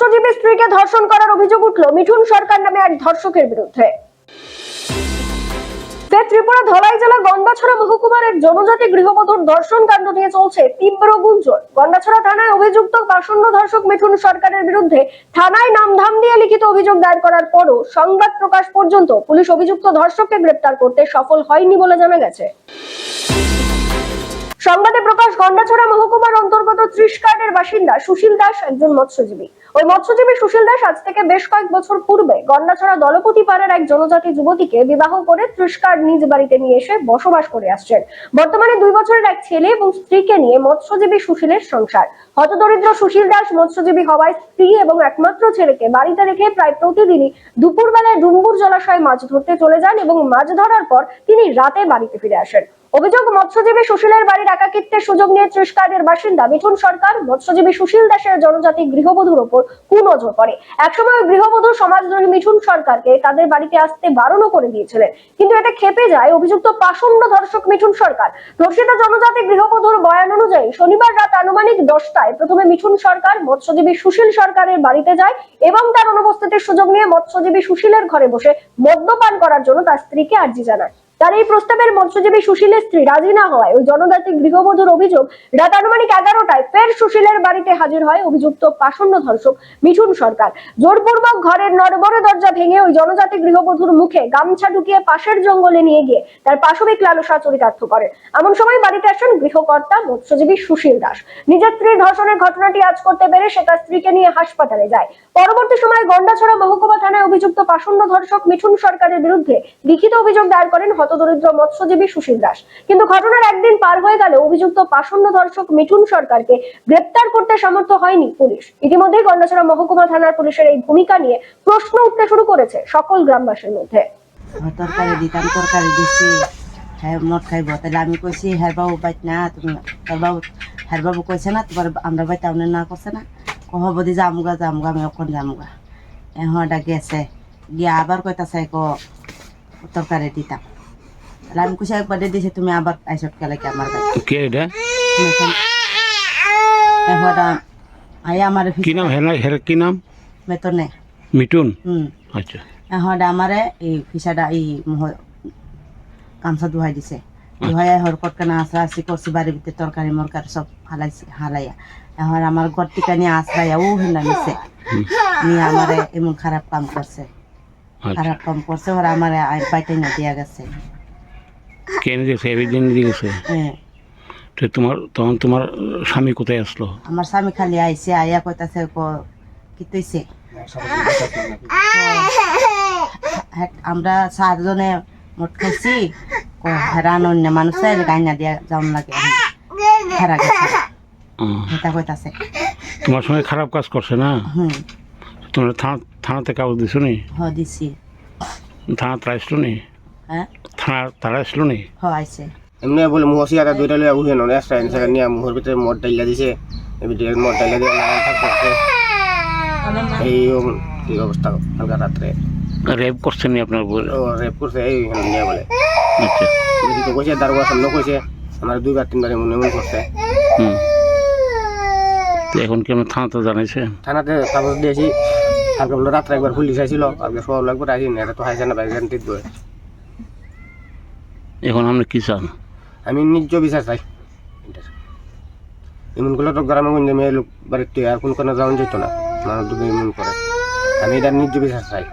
মৎস্যজীবী স্ত্রীকে ধর্ষণ করার অভিযোগ উঠল মিঠুন সরকার নামে এক ধর্ষকের বিরুদ্ধে। ত্রিপুরা ধলাই জেলা গন্ডাছড়া মহকুমার এক জনজাতি গৃহবধূর ধর্ষণ কাণ্ড নিয়ে চলছে তীব্র গুঞ্জন। গন্ডাছড়া থানায় অভিযুক্ত পাষণ্ড ধর্ষক মিঠুন সরকারের বিরুদ্ধে থানায় নামধাম দিয়ে লিখিত অভিযোগ দায়ের করার পরও সংবাদ প্রকাশ পর্যন্ত পুলিশ অভিযুক্ত ধর্ষককে গ্রেপ্তার করতে সফল হয়নি বলে জানা গেছে। সংবাদে প্রকাশ, গন্ডাছড়া মহকুমার অন্তর্গত ত্রিশকার্ডের বাসিন্দা সুশীল দাস একজন মৎস্যজীবী। ওই মৎস্যজীবী সুশীল দাস আজ থেকে বেশ কয়েক বছর পূর্বে গন্ডাছড়া দলপতি পাড়ার এক জনজাতি যুবতীকে বিবাহ করে ত্রিশকার্ড নিজ বাড়িতে নিয়ে এসে বসবাস করে আসছেন। বর্তমানে দুই বছরের এক ছেলে এবং স্ত্রীকে নিয়ে মৎস্যজীবী সুশীলের সংসার। হতদরিদ্র সুশীল দাস মৎস্যজীবী হওয়ায় স্ত্রী এবং একমাত্র ছেলেকে বাড়িতে রেখে প্রায় প্রতিদিনই দুপুরবেলায় ডুম্বুর জলাশয়ে মাছ ধরতে চলে যান এবং মাছ ধরার পর তিনি রাতে বাড়িতে ফিরে আসেন। অভিযোগ, মৎস্যজীবী সুশীলের বাড়ির একাকিত্বের সুযোগ নিয়ে ত্রিশকার্ডের বাসিন্দা মিঠুন সরকার মৎস্যজীবী সুশীল দাসের জনজাতি গৃহবধূর ওপর কুনজর করে। একসময় গৃহবধূ সমাজদ্রোহী মিঠুন সরকারকে তাদের বাড়িতে আসতে বারণও করে দিয়েছিলেন। কিন্তু এতে খেপে যায় অভিযুক্ত পাষণ্ড ধর্ষক মিঠুন সরকার। ধর্ষিত জনজাতি গৃহবধূর বয়ান অনুযায়ী শনিবার রাত আনুমানিক দশটায় প্রথমে মিঠুন সরকার মৎস্যজীবী সুশীল সরকারের বাড়িতে যায় এবং তার অনুপস্থিতির সুযোগ নিয়ে মৎস্যজীবী সুশীলের ঘরে বসে মদ্যপান করার জন্য তার স্ত্রীকে আর্জি জানায়। তার এই প্রস্তাবের মৎস্যজীবী সুশীলের স্ত্রী রাজি না হওয়ায় ওই জনজাতি গৃহবধূর অভিযোগ, রাত আনুমানিক এগারোটায় ফের সুশীলের বাড়িতে হাজির হয় অভিযুক্ত পাষণ্ড ধর্ষক মিঠুন সরকার। জোরপূর্বক ঘরের নড়বড়ে দরজা ভেঙে ওই জনজাতি গৃহবধূর মুখে গামছা ঢুকিয়ে পাশের জঙ্গলে নিয়ে গিয়ে তার পাশবিক লালসা চরিতার্থ করে। এমন সময় বাড়িতে আসেন গৃহকর্তা মৎস্যজীবী সুশীল দাস। নিজের স্ত্রীর ধর্ষণের ঘটনাটি আজ করতে পেরে সে তার স্ত্রীকে নিয়ে হাসপাতালে যায়। পরবর্তী সময় গন্ডাছড়া মহকুমা থানায় অভিযুক্ত পাষণ্ড ধর্ষক মিঠুন সরকারের বিরুদ্ধে লিখিত অভিযোগ দায়ের করেন হতদরিদ্র মৎস্যজীবী সুশীল দাস। কিন্তু ঘটনার একদিন পার হয়ে গেলে অভিযুক্ত পাষণ্ড ধর্ষক মিঠুন সরকারকে গ্রেপ্তার করতে সমর্থ হয়নি পুলিশ। ইতিমধ্যেই গন্ডাছড়া মহকুমা থানার পুলিশের এই ভূমিকা নিয়ে প্রশ্ন উঠতে শুরু করেছে সকল গ্রামবাসীর মধ্যে। আমার তরকারি দিতাম, তরকারি দিচ্ছি হ্যাঁ মদ খাইব। তাহলে আমি কইছি হ্যাঁ বাবু বাইত না, তুমি তোর বাবু হ্যাঁ বাবু কইছে না, তোমার আমরা বাইতে আপনার না করছে না। কহব দি যামুগা যামুগা, আমি অখন যামুগা। এহটা গেছে। গিয়া আবার কইতাছে ক তরকারি দিতাম। তাহলে আমি কইছি একবার দিয়ে তুমি আবার আইসব গেলে কি আমার কে এটা? এহটা আই আমার কি নাম? হেলা হের কি নাম? বেতনে মিটুন হুম। আচ্ছা। এহটা আমারে এই ফিসাটা এই গামছা ধুয়াই দিছে। ধুয়াই হরকট কেন আশ্রা আসি করছি বাড়ির ভিতরে তরকারি মরকারি সব হালাইছে হালাইয়া। এখন আমার ঘর টিকা নিয়ে আশ্রাইয়া ও হিন্দা নিছে নিয়ে আমারে এমন খারাপ কাম করছে আচ্ছা। খারাপ কাম করছে ওরা আমার বাইটে না দিয়া গেছে। কেন এবিদিন দিয়েছে হ্যাঁ। তো তোমার তখন তোমার স্বামী কোথায় আসলো? আমার স্বামী খালি আইছে আইয়া কইতাছে ক কি তৈছে? আমরা সাতজনে মোট খাইছি ক হেরান অন্য মানুষের গাইনা দিয়া যাওন লাগে হেরা গেছে। এটা কইতাছে। তোমার সঙ্গে খারাপ কাজ করছে না? তোমরা থানা থানাতে কাগজ দিছো নি? হ দিছি। থানা তারা আসলো নি? হ্যাঁ? থানা তারা আসলো নি হ আইছে। এমনি বলে দুইটা লইয়া উঠে নয় এক্সট্রা এনে নিয়ে মুহর ভিতরে মদ ডাইলা দিছে। ভিতরে মদ ডাইলা দিয়ে লাগান থাকতে এই এই অবস্থা? হালকা রাত্রে। রেপ করছে নি আপনার উপর? ও রেপ করছে এই নিয়ে বলে। আচ্ছা। তো কইছে দারোগা সামনে কইছে আমার দুইবার তিনবার এমন এমন করছে। হুম। তো এখন কি আপনার থানাতে জানাইছে? থানাতে কাগজ দিয়েছি। কালকে বলে রাত্রে একবার পুলিশ আইছিল। কালকে সব লাগবে আসি না এটা তো হাইছে না টিপ দেবে এখন আপনি কী চান? আমি নিজ বিচার চাই। এটার। এমন করলে তো গ্রামে গঞ্জে মেয়ে লোক বাড়িতে আর কোন কোনো যাওয়া যেত না। মানুষ এমন করে। আমি এটা নিজ বিচার চাই।